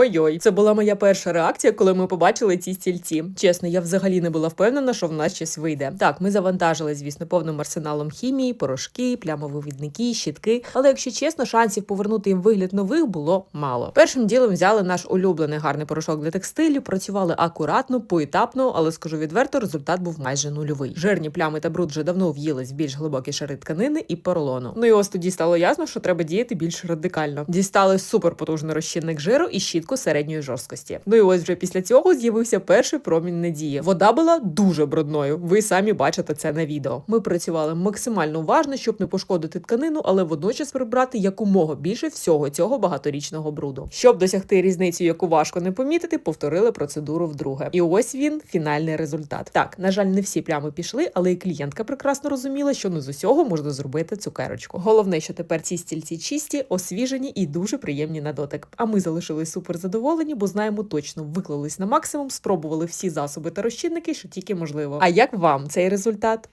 Ой-ой, це була моя перша реакція, коли ми побачили ці стільці. Чесно, я взагалі не була впевнена, що в нас щось вийде. Так, ми завантажили, звісно, повним арсеналом хімії, порошки, плямовивідники, щітки. Але якщо чесно, шансів повернути їм вигляд нових було мало. Першим ділом взяли наш улюблений гарний порошок для текстилю, працювали акуратно, поетапно, але скажу відверто, результат був майже нульовий. Жирні плями та бруд вже давно в'їлись в більш глибокі шари тканини і поролону. Ну і ось тоді стало ясно, що треба діяти більш радикально. Дістали суперпотужний розчинник жиру і щітку середньої жорсткості. Ну і ось вже після цього з'явився перший промінь надії. Вода була дуже брудною. Ви самі бачите це на відео. Ми працювали максимально уважно, щоб не пошкодити тканину, але водночас прибрати якомога більше всього цього багаторічного бруду. Щоб досягти різницю, яку важко не помітити, повторили процедуру вдруге. І ось він фінальний результат. Так, на жаль, не всі плями пішли, але і клієнтка прекрасно розуміла, що не з усього можна зробити цукерочку. Головне, що тепер ці стільці чисті, освіжені і дуже приємні на дотик. А ми залишились супер задоволені, бо знаємо точно, виклались на максимум, спробували всі засоби та розчинники, що тільки можливо. А як вам цей результат?